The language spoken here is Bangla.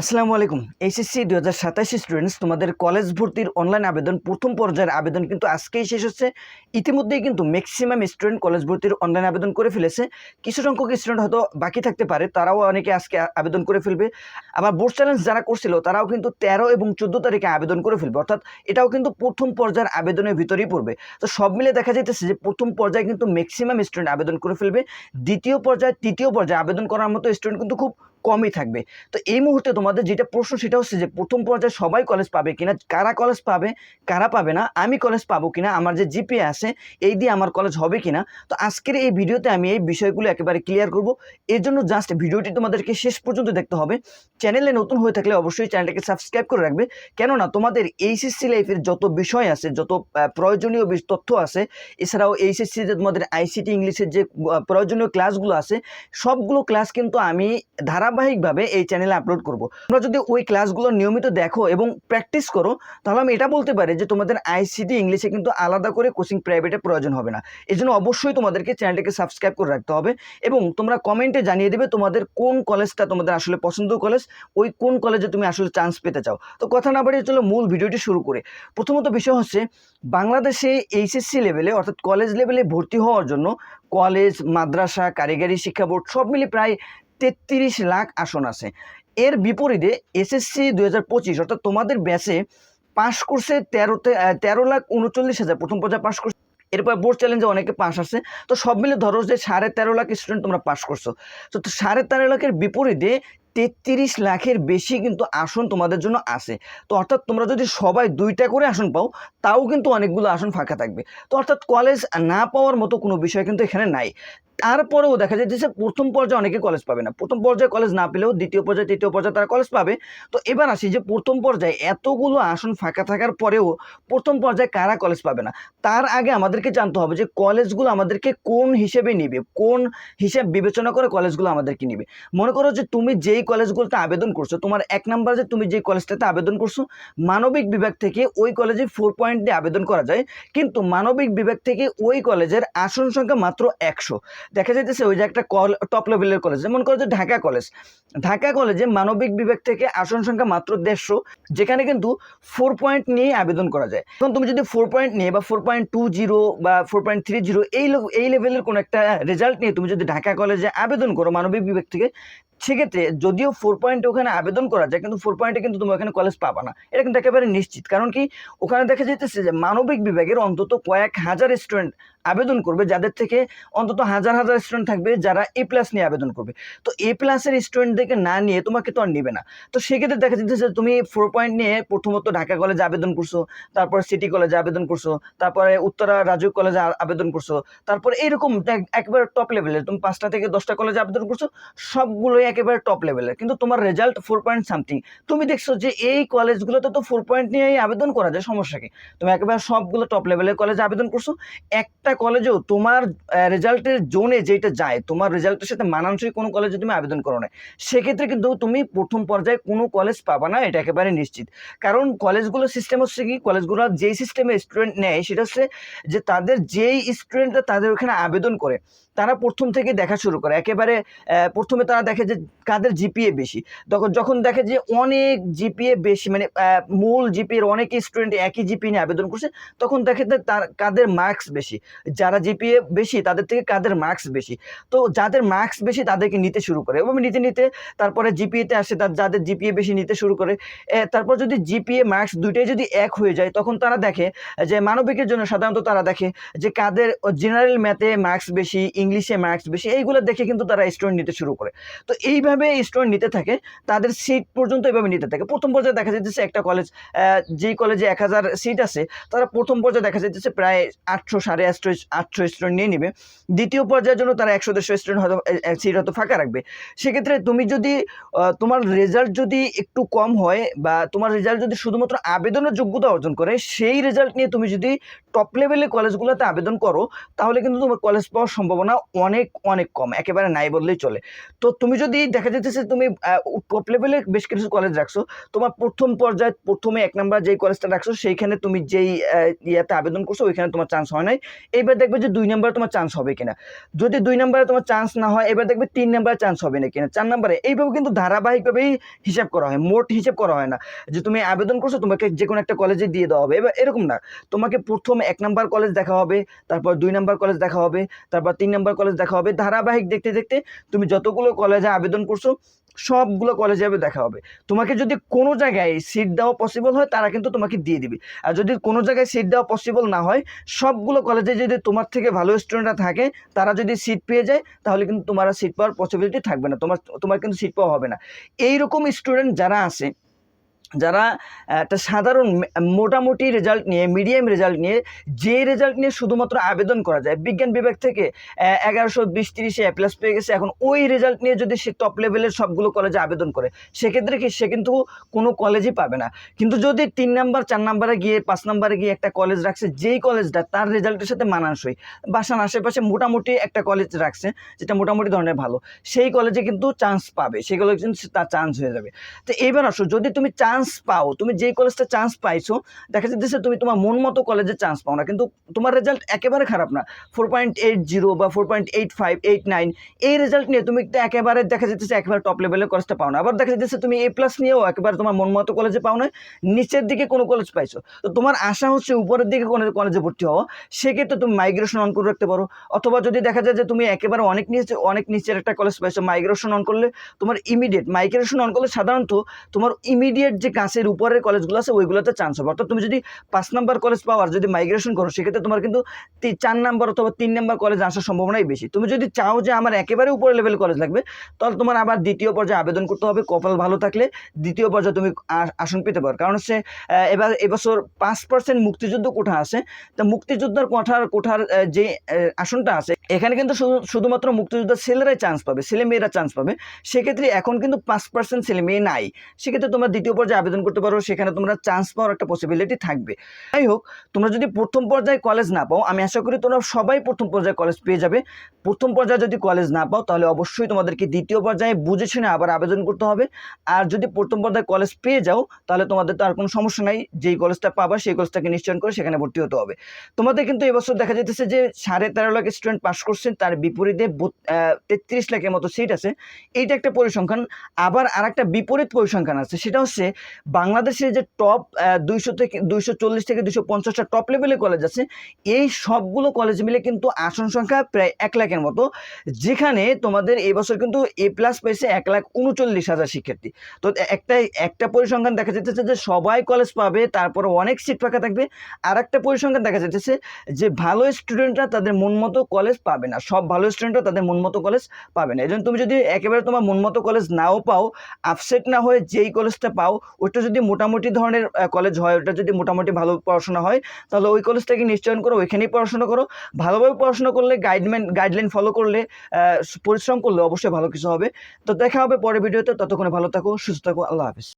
আসসালামু আলাইকুম। এইচএসসি দু হাজার সাতাশি স্টুডেন্টস তোমাদের কলেজ ভর্তির অনলাইন আবেদন, প্রথম পর্যায়ের আবেদন কিন্তু আজকেই শেষ হচ্ছে। ইতিমধ্যেই কিন্তু ম্যাক্সিমাম স্টুডেন্ট কলেজ ভর্তির অনলাইন আবেদন করে ফেলেছে। কিছু সংখ্যক স্টুডেন্ট হয়তো বাকি থাকতে পারে, তারাও অনেকে আজকে আবেদন করে ফেলবে। আবার বোর্ড চ্যালেঞ্জ যারা করছিল, তারাও কিন্তু তেরো এবং চোদ্দ তারিখে আবেদন করে ফেলবে। অর্থাৎ এটাও কিন্তু প্রথম পর্যায়ের আবেদনের ভিতরেই পড়বে। তো সব মিলে দেখা যাইতেছে যে প্রথম পর্যায়ে কিন্তু ম্যাক্সিমাম স্টুডেন্ট আবেদন করে ফেলবে। দ্বিতীয় পর্যায়ে, তৃতীয় পর্যায়ে আবেদন করার মতো স্টুডেন্ট কিন্তু খুব কমই থাকবে। তো এই মুহূর্তে তোমাদের যেটা প্রশ্ন সেটা হচ্ছে যে, প্রথম পর্যায়ে সবাই কলেজ পাবে কিনা, কারা কলেজ পাবে, কারা পাবে না, আমি কলেজ পাবো কিনা, আমার যে জিপিএ আছে, এই দিয়ে আমার কলেজ হবে কিনা, তো আজকের এই ভিডিওতে আমি এই বিষয়গুলো একেবারে ক্লিয়ার করব। এর জন্য জাস্ট ভিডিওটি তোমাদেরকে শেষ পর্যন্ত দেখতে হবে। চ্যানেলে নতুন হয়ে থাকলে অবশ্যই চ্যানেলটাকে সাবস্ক্রাইব করে রাখবে। কেননা তোমাদের এইচএসসি লাইফের যত বিষয় আছে, যত প্রয়োজনীয় তথ্য আছে, এছাড়াও এইচএসসি যে তোমাদের আইসিটি ইংলিশের যে প্রয়োজনীয় ক্লাসগুলো আছে, সবগুলো ক্লাস কিন্তু আমি ধারাবাহিকভাবে এই চ্যানেলে আপলোড করব। তোমরা যদি ওই ক্লাসগুলো নিয়মিত দেখো এবং প্র্যাকটিস করো, তাহলে আমি এটা বলতে পারি যে তোমাদের আইসিটি ইংলিশে কিন্তু আলাদা করে কোচিং প্রাইভেটে প্রয়োজন হবে না। এই জন্য অবশ্যই তোমাদেরকে চ্যানেলটাকে সাবস্ক্রাইব করে রাখতে হবে এবং তোমরা কমেন্টে জানিয়ে দেবে তোমাদের কোন কলেজটা তোমাদের আসলে পছন্দ কলেজ ওই কোন কলেজে তুমি আসলে চান্স পেতে চাও। তো কথা না বাড়িয়ে চলো মূল ভিডিওটি শুরু করে। প্রথমত বিষয় হচ্ছে, বাংলাদেশে এইচএসসি লেভেলে অর্থাৎ কলেজ লেভেলে ভর্তি হওয়ার জন্য কলেজ মাদ্রাসা, কারিগরি শিক্ষা বোর্ড সব মিলে প্রায় তেত্রিশ লাখ আসন আছে। এর বিপরীতে এসএসসি দু হাজার পঁচিশ, অর্থাৎ তোমাদের ব্যাচে পাশ করছে তেরোতে তেরো লাখ উনচল্লিশ হাজার, প্রথম পর্যায়ে পাশ করছে। এরপর বোর্ড চ্যালেঞ্জে অনেকে পাশ আছে। তো সব মিলে ধরো যে সাড়ে তেরো লাখ স্টুডেন্ট তোমরা পাশ করছ। তো সাড়ে তেরো লাখের বিপরীতে তেত্রিশ লাখের বেশি কিন্তু আসন তোমাদের জন্য আছে। তো অর্থাৎ তোমরা যদি সবাই দুইটা করে আসন পাও, তাও কিন্তু অনেকগুলো আসন ফাঁকা থাকবে। তো অর্থাৎ কলেজ না পাওয়ার মতো কোনো বিষয় কিন্তু এখানে নাই। তারপরেও দেখা যায় যে প্রথম পর্যায়ে অনেকে কলেজ পাবে না। প্রথম পর্যায়ে কলেজ না পেলেও দ্বিতীয় পর্যায়ে, তৃতীয় পর্যায়ে তারা কলেজ পাবে। তো এবার আসি যে প্রথম পর্যায়ে এতগুলো আসন ফাঁকা থাকার পরেও প্রথম পর্যায়ে কারা কলেজ পাবে না? তার আগে আমাদেরকে জানতে হবে যে কলেজগুলো আমাদেরকে কোন হিসেবে নিবে? কোন হিসেব বিবেচনা করে কলেজগুলো আমাদেরকে নিবে? মনে করো যে তুমি যেই কলেজগুলোতে আবেদন করছ, তোমার এক নাম্বার যে তুমি যেই কলেজটাতে আবেদন করছ, মানবিক বিভাগ থেকে ওই কলেজে ফোর পয়েন্ট দিয়ে আবেদন করা যায়, কিন্তু মানবিক বিভাগ থেকে ওই কলেজের আসন সংখ্যা মাত্র একশো। দেখা যাইতেছে ওই যে একটা কল টপ লেভেলের কলেজ, যেমন যে ঢাকা কলেজ। ঢাকা কলেজে মানবিক বিভাগ থেকে আসন সংখ্যা মাত্র দেড়শো, যেখানে কিন্তু ফোর পয়েন্ট নিয়ে আবেদন করা যায়। এখন তুমি যদি ফোর পয়েন্ট নিয়ে বা ফোর পয়েন্ট টু জিরো বা ফোর পয়েন্ট থ্রি জিরো এই এই লেভেলের কোনো একটা রেজাল্ট নিয়ে তুমি যদি ঢাকা কলেজে আবেদন করো, মানবিক বিভাগ থেকে সেক্ষেত্রে যদিও ফোর পয়েন্টে ওখানে আবেদন করা যায়, কিন্তু ফোর পয়েন্টে কিন্তু তুমি ওখানে কলেজ পাবা না। এটা কিন্তু একেবারে নিশ্চিত। কারণ কি, ওখানে দেখা যেতেছে যে মানবিক বিভাগের অন্তত কয়েক হাজার স্টুডেন্ট আবেদন করবে, যাদের থেকে অন্তত হাজার হাজার স্টুডেন্ট থাকবে যারা এ প্লাস নিয়ে আবেদন করবে। তো এ প্লাসের স্টুডেন্টদেরকে না নিয়ে তোমাকে তো আর নেবে না। তো সেক্ষেত্রে দেখা যাচ্ছে তুমি ফোর পয়েন্ট নিয়ে প্রথমত ঢাকা কলেজে আবেদন করছ, তারপর সিটি কলেজে আবেদন করছ, তারপরে উত্তরা রাজু কলেজে আবেদন করছ, তারপর এইরকম এক- একেবারে টপ লেভেলের তুমি পাঁচটা থেকে দশটা কলেজে আবেদন করছ, সবগুলোই একেবারে টপ লেভেলের কিন্তু তোমার রেজাল্ট ফোর পয়েন্ট সামথিং তুমি দেখছ যে এই কলেজগুলোতে তো ফোর পয়েন্ট নিয়েই আবেদন করা যায়, সমস্যা কি? তুমি একেবারে সবগুলো টপ লেভেলের কলেজে আবেদন করছ, একটা কলেজেও তোমার রেজাল্টের জোনে যেটা যায়, তোমার রেজাল্টের সাথে মানানসই কোনো কলেজে তুমি আবেদন করো না। সেক্ষেত্রে কিন্তু তুমি প্রথম পর্যায়ে কোনো কলেজ পাবা না, এটা একেবারে নিশ্চিত। কারণ কলেজগুলো সিস্টেম হচ্ছে কি কলেজগুলো যেই সিস্টেমে স্টুডেন্ট নেয়, সেটা হচ্ছে যে তাদের যেই স্টুডেন্টরা তাদের ওখানে আবেদন করে, তারা প্রথম থেকে দেখা শুরু করে। একেবারে প্রথমে তারা দেখে যে কাদের জিপিএ বেশি। তখন যখন দেখে যে অনেক জিপিএ বেশি মানে মূল জিপিএর অনেক স্টুডেন্ট একই জিপিএ নিয়ে আবেদন করছে, তখন দেখে তার, কাদের মার্কস বেশি। যারা জিপিএ বেশি, তাদের থেকে কাদের মার্কস বেশি? তো যাদের মার্কস বেশি, তাদেরকে নিতে শুরু করে। এবং নিতে নিতে তারপরে জিপিএতে আসে তার যাদের জিপিএ বেশি নিতে শুরু করে তারপর যদি জিপিএ মার্কস দুইটাই যদি এক হয়ে যায়, তখন তারা দেখে যে মানবিকের জন্য সাধারণত তারা দেখে যে কাদের জেনারেল ম্যাথে মার্কস বেশি ইংলিশে মার্কস বেশি, এইগুলো দেখে কিন্তু তারা স্টুডেন্ট নিতে শুরু করে। তো এইভাবে স্টুডেন্ট নিতে থাকে, তাদের সিট পর্যন্ত এভাবে নিতে থাকে। প্রথম পর্যায়ে দেখা যাচ্ছে একটা কলেজ যেই কলেজে এক হাজার সিট আছে, তারা প্রথম পর্যায়ে দেখা যাচ্ছে প্রায় আটশো সাড়ে আটশো আটশো স্টুডেন্ট নিয়ে নেবে। দ্বিতীয় পর্যায়ের জন্য তারা একশো দেড়শো স্টুডেন্ট হয়তো সিট হয়তো ফাঁকা রাখবে। সেক্ষেত্রে তুমি যদি তোমার রেজাল্ট যদি একটু কম হয় বা তোমার রেজাল্ট যদি শুধুমাত্র আবেদনের যোগ্যতা অর্জন করে, সেই রেজাল্ট নিয়ে তুমি যদি টপ লেভেলের কলেজগুলোতে আবেদন করো, তাহলে কিন্তু তোমার কলেজ পাওয়ার সম্ভাবনা অনেক অনেক কম। একেবারে নাই বললেই চলে। তো তুমি যদি দেখা যাচ্ছে তুমি টপ লেভেলে বেশ কিছু কলেজ রাখছো, তোমার প্রথম পর্যায়ে, প্রথমে এক নাম্বার যেই কলেজটা রাখছো, সেইখানে তুমি যেই ইয়াতে আবেদন করছ, ওইখানে তোমার চান্স হয় নাই। এবার দেখবে যে দুই নাম্বারে তোমার চান্স হবে কিনা। যদি দুই নাম্বারে তোমার চান্স না হয়, এবার দেখবে তিন নাম্বারে চান্স হবে না কিনা। চার নাম্বারে, এইভাবে কিন্তু ধারাবাহিকভাবেই হিসাব করা হয়, মোট হিসাব করা হয় না। যে তুমি আবেদন করছ, তোমাকে যে কোনো একটা কলেজে দিয়ে দেওয়া হবে। এবার এরকম না, তোমাকে প্রথম এক নাম্বার কলেজ দেখা হবে, তারপর দুই নাম্বার কলেজ দেখা হবে, তারপর তিন নাম্বার কলেজ দেখা হবে। ধারাবাহিক দেখতে দেখতে তুমি যতগুলো কলেজে আবেদন করছ সবগুলো কলেজে যাবে দেখা হবে। তোমাকে যদি কোনো জায়গায় সিট দেওয়া পসিবল হয়, তারা কিন্তু তোমাকে দিয়ে দিবে। আর যদি কোনো জায়গায় সিট দেওয়া পসিবল না হয়, সবগুলো কলেজে যদি তোমার থেকে ভালো স্টুডেন্টরা থাকে, তারা যদি সিট পেয়ে যায়, তাহলে কিন্তু তোমার সিট পাওয়ার পসিবিলিটি থাকবে না। তোমার তোমার কিন্তু সিট পাওয়া হবে না। এইরকম স্টুডেন্ট যারা আছে যারা একটা সাধারণ মোটামুটি রেজাল্ট নিয়ে মিডিয়াম রেজাল্ট নিয়ে, যে রেজাল্ট নিয়ে শুধুমাত্র আবেদন করা যায়, বিজ্ঞান বিভাগ থেকে এগারোশো বিশ তিরিশে এ প্লাস পেয়ে গেছে, এখন ওই রেজাল্ট নিয়ে যদি সে টপ লেভেলের সবগুলো কলেজে আবেদন করে, সেক্ষেত্রে কি সে কিন্তু কোনো কলেজই পাবে না। কিন্তু যদি তিন নাম্বার চার নাম্বারে গিয়ে, পাঁচ নাম্বারে গিয়ে একটা কলেজ রাখছে, যেই কলেজটা তার রেজাল্টের সাথে মানানসই। বাসার আশেপাশে মোটামুটি একটা কলেজ রাখছে, যেটা মোটামুটি ধরনের ভালো। সেই কলেজে কিন্তু চান্স পাবে, সেই কলেজে কিন্তু তার চান্স হয়ে যাবে। তো এইবার আসো, যদি তুমি চান্স পাও, তুমি যেই কলেজটা চান্স পাইছো, দেখা যাচ্ছে তুমি তোমার মন মতো কলেজে চান্স পাও না, কিন্তু তোমার রেজাল্ট একেবারে খারাপ না। ফোর পয়েন্ট এইট জিরো বা four point eight five eight nine এই রেজাল্ট নিয়ে তুমি তো একেবারে দেখা যাচ্ছে একেবারে টপ লেভেলের কলেজটা পাও না। আবার দেখা যাচ্ছে তুমি এ প্লাস নিয়েও একেবারে তোমার মন মতো কলেজে পাও না, নিচের দিকে কোনো কলেজ পাইছো। তো তোমার আশা হচ্ছে উপরের দিকে কোনো কলেজে ভর্তি হওয়া সেক্ষেত্রে তুমি মাইগ্রেশন অন করে রাখতে পারো। অথবা যদি দেখা যায় যে তুমি একেবারে অনেক নিচে, অনেক নিচের একটা কলেজ পাইছো মাইগ্রেশন অন করলে তোমার ইমিডিয়েট মাইগ্রেশন অন করলে সাধারণত তোমার ইমিডিয়েট যে গাছের উপরের কলেজগুলো আছে, ওইগুলোতে চান্স হবে। অর্থাৎ তুমি যদি পাঁচ নাম্বার কলেজ পাও আর যদি মাইগ্রেশন করো, সেক্ষেত্রে তোমার কিন্তু চার নাম্বার অথবা তিন নাম্বার কলেজ আসার সম্ভাবনাই বেশি। তুমি যদি চাও যে আমার একেবারে উপরে লেভেল কলেজ লাগবে, তাহলে তোমার আবার দ্বিতীয় পর্যায়ে আবেদন করতে হবে। কপাল ভালো থাকলে দ্বিতীয় পর্যায়ে তুমি আসন পেতে পারো। কারণ হচ্ছে এবার, এবছর পাঁচ পার্সেন্ট মুক্তিযুদ্ধ কোঠা আছে। তা মুক্তিযোদ্ধার কোঠার কোঠার যে আসনটা আছে, এখানে কিন্তু শুধু শুধুমাত্র মুক্তিযোদ্ধার ছেলেরাই চান্স পাবে ছেলে মেয়েরা চান্স পাবে। সেক্ষেত্রে এখন কিন্তু পাঁচ পার্সেন্ট ছেলে মেয়ে নাই। সেক্ষেত্রে তোমার দ্বিতীয় পর্যায়ে আবেদন করতে পারো, সেখানে তোমরা চান্স পাওয়ার একটা পসিবিলিটি থাকবে। যাই হোক তোমরা যদি প্রথম পর্যায়ে কলেজ না পাও, আমি আশা করি তোমরা সবাই প্রথম পর্যায়ে কলেজ পেয়ে যাবে। প্রথম পর্যায়ে যদি কলেজ না পাও, তাহলে অবশ্যই তোমাদেরকে দ্বিতীয় পর্যায়ে বুঝে শুনে আবার আবেদন করতে হবে। আর যদি প্রথম পর্যায়ে কলেজ পেয়ে যাও, তাহলে তোমাদের তো আর কোনো সমস্যা নাই। যেই কলেজটা পাবা, সেই কলেজটাকে নিশ্চয়ন করে সেখানে ভর্তি হতে হবে। তোমাদের কিন্তু এবছর দেখা যেতেছে যে সাড়ে তেরো লাখ স্টুডেন্ট পাস করছেন তার বিপরীতে তেত্রিশ লাখের মতো সিট আছে। এইটা একটা পরিসংখ্যান। আবার আর একটা বিপরীত পরিসংখ্যান আছে, সেটা হচ্ছে বাংলাদেশের যে টপ দুইশো থেকে, দুইশো চল্লিশ থেকে দুইশো পঞ্চাশটা টপ লেভেলের কলেজ আছে, এই সবগুলো কলেজ মিলে কিন্তু আসন সংখ্যা প্রায় এক লাখের মতো, যেখানে তোমাদের এবছর কিন্তু এ প্লাস পেয়েছে এক লাখ উনচল্লিশ হাজার শিক্ষার্থী। তো একটা একটা পরিসংখ্যান দেখা যাচ্ছে যে সবাই কলেজ পাবে, তারপরে অনেক সিট ফাঁকা থাকবে। আর একটা পরিসংখ্যান দেখা যাচ্ছে যে ভালো স্টুডেন্টরা তাদের মন মতো কলেজ পাবে না, সব ভালো স্টুডেন্টরা তাদের মন মতো কলেজ পাবে না। এই তুমি যদি একেবারে তোমার মন মতো কলেজ নাও পাও আপসেট না হয়ে যেই কলেজটা পাও ওটা যদি মোটামুটি ধরনের কলেজ হয়, ওটা যদি মোটামুটি ভালো পড়াশোনা হয়, তাহলে ওই কলেজটাকে নিশ্চয়ন করো, ওইখানেই পড়াশোনা করো। ভালোভাবে পড়াশোনা করলে গাইডম্যান গাইডলাইন ফলো করলে পরিশ্রম করলে অবশ্যই ভালো কিছু হবে। তো দেখা হবে পরের ভিডিওতে ততক্ষণে ভালো থাকো, সুস্থ থাকো, আল্লাহ হাফিজ।